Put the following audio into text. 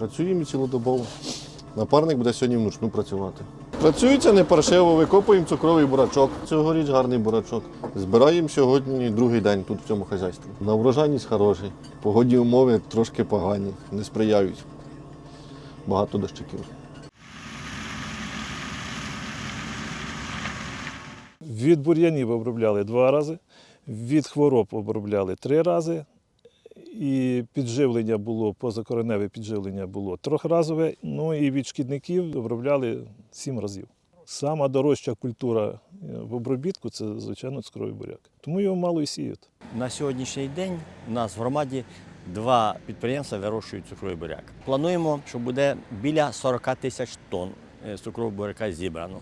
Працюємо цілодобово. Напарник буде сьогодні вночну працювати. Працюється не паршиво, викопуємо цукровий бурачок. Цьогоріч гарний бурачок. Збираємо сьогодні другий день тут в цьому хазяйстві. На врожайність хороший. Погодні умови трошки погані, не сприяють. Багато дощиків. Від бур'янів обробляли два рази, від хвороб обробляли три рази. І підживлення було, позакореневе підживлення було трьохразове, ну і від шкідників обробляли сім разів. Сама дорожча культура е, в обробітку це, звичайно, цукровий буряк. Тому його мало і сіють. На сьогоднішній день у нас в громаді два підприємства вирощують цукровий буряк. Плануємо, що буде біля 40 тисяч тонн е, цукрового буряка зібрано.